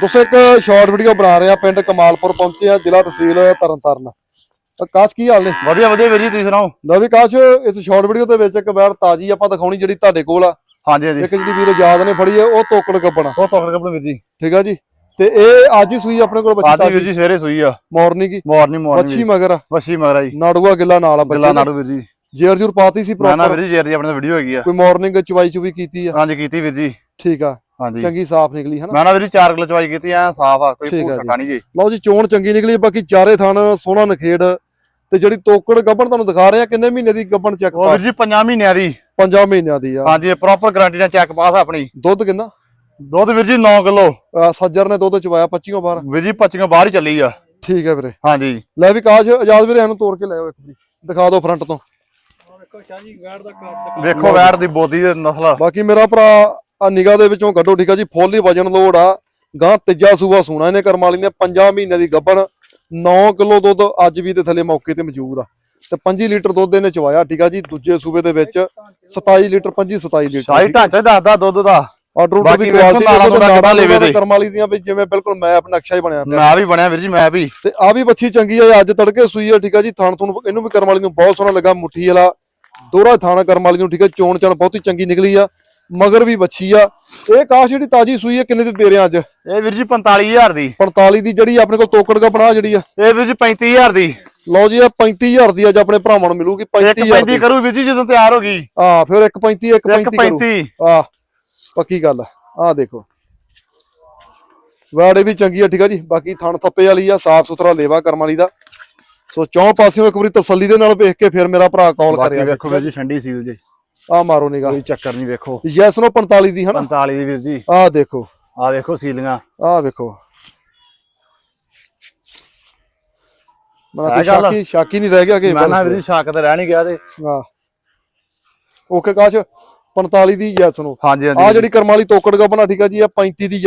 ਦੋਸਤੋ ਇੱਕ short video ਬਣਾ ਰਹੇ ਆ ਪਿੰਡ ਕਮਾਲਪੁਰ ਪਹੁੰਚੇ ਆ ਜ਼ਿਲ੍ਹਾ ਤਹਿਸੀਲ ਤਰਨਤਾਰਨ। ਆਕਾਸ਼ ਕੀ ਹਾਲ ਨੇ? ਵਧੀਆ ਵਧੀਆ ਵੀਰ ਜੀ ਤੁਸੀਂ ਸੁਣਾਓ? ਲਓ ਵੀ ਆਕਾਸ਼ ਇਸ ਸ਼ਾਰਟ ਵੀਡੀਓ ਦੇ ਵਿੱਚ ਇੱਕ ਵੈੜ ਤਾਜੀ ਆਪਾਂ ਦਿਖਾਉਣੀ ਜਿਹੜੀ ਤੁਹਾਡੇ ਕੋਲ ਆ। ਹਾਂਜੀ ਹਾਂਜੀ। ਇੱਕ ਜਿਹੜੀ ਵੀਰ ਆਜ਼ਾਦ ਨੇ ਫੜੀ ਹੈ ਉਹ ਤੋਕੜ ਗੱਬਣਾ ਉਹ ਤੋਕੜ ਕੱਪੜੇ ਵੀਰ ਜੀ। ਠੀਕ ਆ ਜੀ? ਤੇ ਇਹ ਅੱਜ ਹੀ ਸੂਈ ਆਪਣੇ ਕੋਲ ਬੱਚੀ ਅੱਜ ਵੀਰ ਤਾਜੀ? ਜੀ ਸਵੇਰੇ ਸੂਈ ਆ। ਮਾਰਨਿੰਗ ਹੀ ਮਾਰਨਿੰਗ ਬੱਚੀ ਮਾਰਨਿੰਗ ਮਗਰ ਆ, ਵੱਛੀ ਮਗਰਾ ਜੀ। ਨਾੜੂਆ ਗਿੱਲਾ ਨਾਲ ਆ ਗੱਲਾਂ ਬੱਚੇ ਨਾੜੂ ਵੀਰ ਜੀ। ਜੇਰ ਜੂਰ ਪਾਤੀ ਸੀ ਨਾ ਨਾ ਪ੍ਰੋਪਰ ਵੀਰ ਜੀ ਜੇਰ ਜੀ ਆਪਣੇ ਵੀਡੀਓ ਹੈਗੀ ਆ। ਕੋਈ ਮਾਰਨਿੰਗ ਚਵਾਈ ਚੁਵੀ ਕੀਤੀ ਆ? ਹਾਂਜੀ ਕੀਤੀ ਵੀਰ ਜੀ। ਠੀਕ ਆ। ਹਾਂਜੀ। ਚੰਗੀ ਸਾਫ਼ ਨਿਕਲੀ ਹਨਾ? ਮੈਂ ਨਾ ਵੀਰ ਜੀ 4 ਕਿਲੋ ਚਵਾਈ ਕੀਤੀ ਐ ਸਾਫ਼ ਆ ਕੋਈ ਜੀ। ਸੱਟਾ ਨਹੀਂ ਜੀ। ਲਓ ਜੀ ਚੋਣ ਚੰਗੀ ਨਿਕਲੀ ਬਾਕੀ ਚਾਰੇ ਥਣ ਸੋਹਣਾ ਨਖੇੜ ਤੇ ਜਿਹੜੀ ਤੋਕੜ ਗੱਬਣ ਤੁਹਾਨੂੰ ਦਿਖਾ ਰਹੇ ਆ ਕਿੰਨੇ ਮਹੀਨੇ ਦੀ ਗੱਬਣ ਚੈੱਕ ਪਾਸ ਜੀ 5 ਮਹੀਨਿਆਂ ਦੀ। 5 ਮਹੀਨਿਆਂ ਦੀ ਆ। ਹਾਂਜੀ ਪ੍ਰੋਪਰ ਗਾਰੰਟੀ ਨਾਲ ਚੈੱਕ ਪਾਸ ਆਪਣੀ। ਦੁੱਧ ਕਿੰਨਾ? ਦੁੱਧ ਵੀਰ ਜੀ 9 ਕਿਲੋ। ਸੱਜਰ ਨੇ ਦੁੱਧ ਚਵਾਇਆ 25 ਬਾਹਰ ਵੀਰ ਜੀ 25 ਬਾਹਰ ਹੀ ਚੱਲੀ ਆ। ਠੀਕ ਹੈ ਵੀਰੇ। ਹਾਂਜੀ। ਲੈ ਵੀ ਕਾਸ਼ ਆਜ਼ਾਦ ਵੀਰੇ ਇਹਨੂੰ ਤੋੜ ਕੇ ਲੈ ਆਓ ਇੱਕ ਵਾਰੀ। ਦਿਖਾ ਦਿਓ ਫਰੰਟ ਤੋਂ। ਵੇਖੋ ਵੈੜ ਦੀ ਬੋਦੀ ਦੇ ਨਸਲ। ਬਾਕੀ ਮੇਰਾ ਭਰਾ ਆ ਨਿਗਾਹ ਦੇ ਵਿੱਚੋਂ ਕੱਢੋ ਠੀਕ ਆ ਜੀ ਫੁੱਲ ਹੀ ਵਜਨ ਲੋਡ ਆ। ਗਾਂ ਤੀਜਾ ਸੂਆ ਸੂਣਾ ਇਹਨੇ ਕਰਮ ਵਾਲੀ ਨੇ 5 ਮਹੀਨਿਆਂ ਦੀ ਗੱਬਣ 9 ਕਿਲੋ ਦੁੱਧ ਅੱਜ ਵੀ ਤੇ ਥੱਲੇ ਮੌਕੇ ਤੇ ਮੌਜੂਦ ਆ। ਤੇ 5 ਲੀਟਰ ਦੁੱਧ ਇਹਨੇ ਚਵਾਇਆ ਠੀਕ ਆ ਜੀ ਦੂਜੇ ਸੂਬੇ ਦੇ ਵਿੱਚ 27 ਲੀਟਰ 25 27 ਲੀਟਰ ਸ਼ਾਹੀ ਢਾਂਚਾ ਦੱਸਦਾ ਦੁੱਧ ਦਾ। ਆਰਡਰ ਦੀ ਬਾਕੀ ਵੇਖੋ ਕੁਆਲਿਟੀ ਦੇਖੋ ਨੂੜਾ ਲੇਵੇ ਦੇ। ਕਰਮ ਵਾਲੀ ਦੀਆਂ ਵੀ ਜਿਵੇਂ ਬਿਲਕੁਲ ਮੈਪ ਨਕਸ਼ਾ ਹੀ ਬਣਿਆ ਪਿਆ। ਮੈਂ ਵੀ ਬਣਿਆ ਵੀਰ ਜੀ ਮੈਂ ਵੀ। ਤੇ ਆ ਵੀ ਬੱਚੀ ਚੰਗੀ ਆ ਅੱਜ ਤੜਕੇ ਸੂਈ ਆ ਠੀਕ ਆ ਜੀ ਥਣ ਥੁਣ ਇਹਨੂੰ ਵੀ ਕਰਮ ਵਾਲੀ ਨੂੰ ਬਹੁਤ ਸੋਹਣਾ ਲੱਗਾ ਮੁੱਠੀ ਵਾਲਾ। ਦੋਹਰਾ ਥਾਣਾ ਕਰਮ ਵਾਲੀ ਨੂੰ ਠੀਕ ਆ ਚੋਣ ਚਣ ਬਹੁਤੀ ਚੰਗੀ ਨਿਕਲੀ ਆ। ਮਗਰ ਵੀ ਬੱਚੀ ਆ। ਇਹ ਕਾਸ਼ ਜਿਹੜੀ ਤਾਜੀ ਸੂਈ ਆ ਕਿੰਨੇ ਦੀ ਦੇ ਰਹੇ ਅੱਜ? ਇਹ ਵੀਰ ਜੀ 45000 ਦੀ। 45 ਦੀ ਜਿਹੜੀ ਆਪਣੇ ਕੋਲ ਤੋਕੜ ਦਾ ਬਣਾ ਜਿਹੜੀ ਆ। ਇਹ ਵੀਰ ਜੀ 35000 ਦੀ। ਲਓ ਜੀ ਇਹ 35000 ਦੀ ਅੱਜ ਆਪਣੇ ਭਰਾਵਾਂ ਨੂੰ ਮਿਲੂਗੀ ਇੱਕ 35000 35 ਦੀ। ਕਰੂ ਵੀਰ ਜੀ ਜਦੋਂ ਤਿਆਰ ਹੋ ਗਈ। ਆ ਫਿਰ ਇੱਕ 35 ਇੱਕ 35 ਇੱਕ ਕਰੂ। 35 ਆ ਪੱਕੀ ਗੱਲ ਆ। ਦੇਖੋ। ਵਾੜੇ ਵੀ ਚੰਗੀ ਆ ਠੀਕ ਆ ਜੀ। ਬਾਕੀ ਥਣ ਥੱਪੇ ਵਾਲੀ ਆ ਸਾਫ਼ ਸੁਥਰਾ ਲੇਵਾ ਕਰਮ ਵਾਲੀ ਦਾ। ਸੋ ਚੌਂ ਪਾਸਿਓਂ ਇੱਕ ਵਾਰੀ ਤਸੱਲੀ ਦੇ ਨਾਲ ਵੇਖ ਕੇ ਫਿਰ ਮੇਰਾ ਭਰਾ ਕਾਲ ਬਾਕੀ ਕਰਿਆ ਵੇਖੋ ਵੀਰ ਜੀ ਠੰਡੀ ਸੀਲ ਜੀ। ਆ ਮਾਰੋ ਨਿਗਾ ਕੋਈ ਚੱਕਰ ਨਹੀਂ ਵੇਖੋ। ਯੈਸ ਨੋ 45 ਦੀ ਹਨਾ? 45 ਦੀ ਵੀਰ ਜੀ। ਆ ਦੇਖੋ। ਆ ਵੇਖੋ ਸੀਲੀਆਂ। ਆ ਵੇਖੋ। ਹੈ ਗੱਲ? ਸ਼ਾਕੀ ਸ਼ਾਕੀ ਨਹੀਂ ਰਹਿ ਗਿਆ ਕਿ ਮੈਂ ਨਾ ਵੀਰ ਜੀ ਸ਼ੱਕ ਤੇ ਰਹਿ ਨਹੀਂ ਗਿਆ ਤੇ। ਆ ਓਕੇ ਕਾਸ਼ 45 ਦੀ ਯੈਸ ਨੋ। ਹਾਂਜੀ ਆ ਹਾਂਜੀ। ਜਿਹੜੀ ਕਰਮ ਵਾਲੀ ਤੋਕੜ ਗਾ ਬਣਾ ਠੀਕ ਆ ਜੀ ਆ 35 ਦੀ